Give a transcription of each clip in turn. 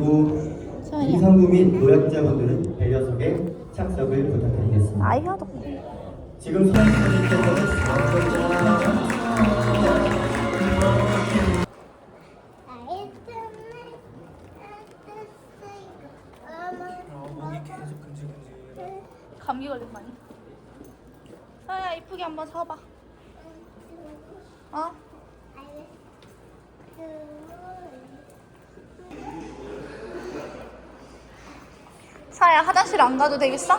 성부 및 노약자분들은 배려석에 착석을 부탁드리겠습니다. 아이 하도 지금 수강생님께서는 감기 걸린 거 아니야? 서야 이쁘게 한번 서봐. 어? 사야 화장실 안 가도 되겠어?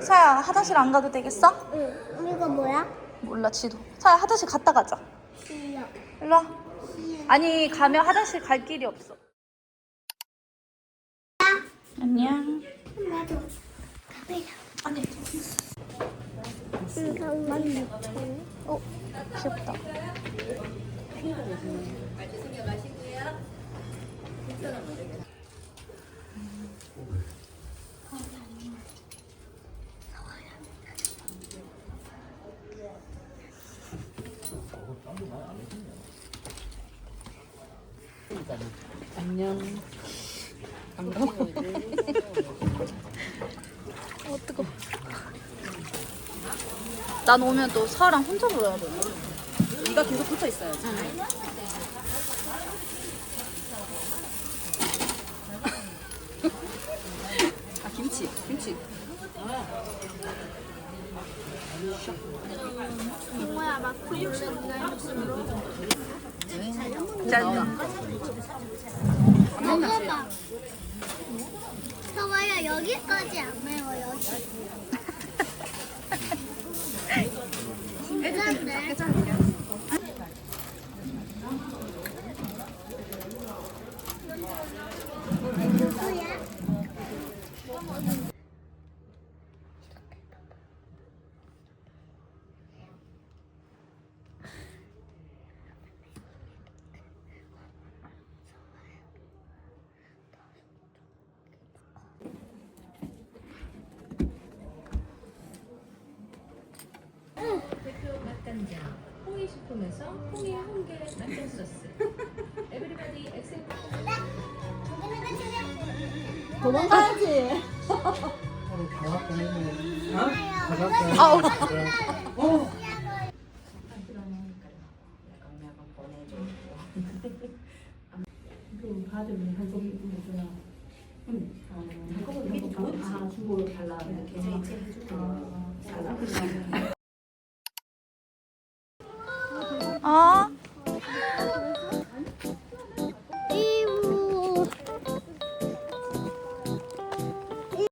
사야 화장실 안 가도 되겠어? 응. 이거 뭐야? 몰라 지도. 사야 화장실 갔다 가자. 싫어. 일로 와. 아니 가면 화장실 갈 길이 없어. 안녕. 나도 가베라. 아니. 이것만 먹고. 어 귀엽다. 안녕. 어 뜨거. 난 오면 또 서랑 혼자 놀아야 돼. 네가 계속 붙어 있어야지. 아 김치, 김치. 뭐야 막 근육신날 짠. 먹어봐. 서봐야 여기까지 안 매워 여기. 괜찮네. 누 간장 홍이 식품에서 홍이 홍게 만점 소스 에브리바디 엑셀 도망가야지. 아우. 한꺼번에 아 주고 달라 계좌 이체 해주고 달라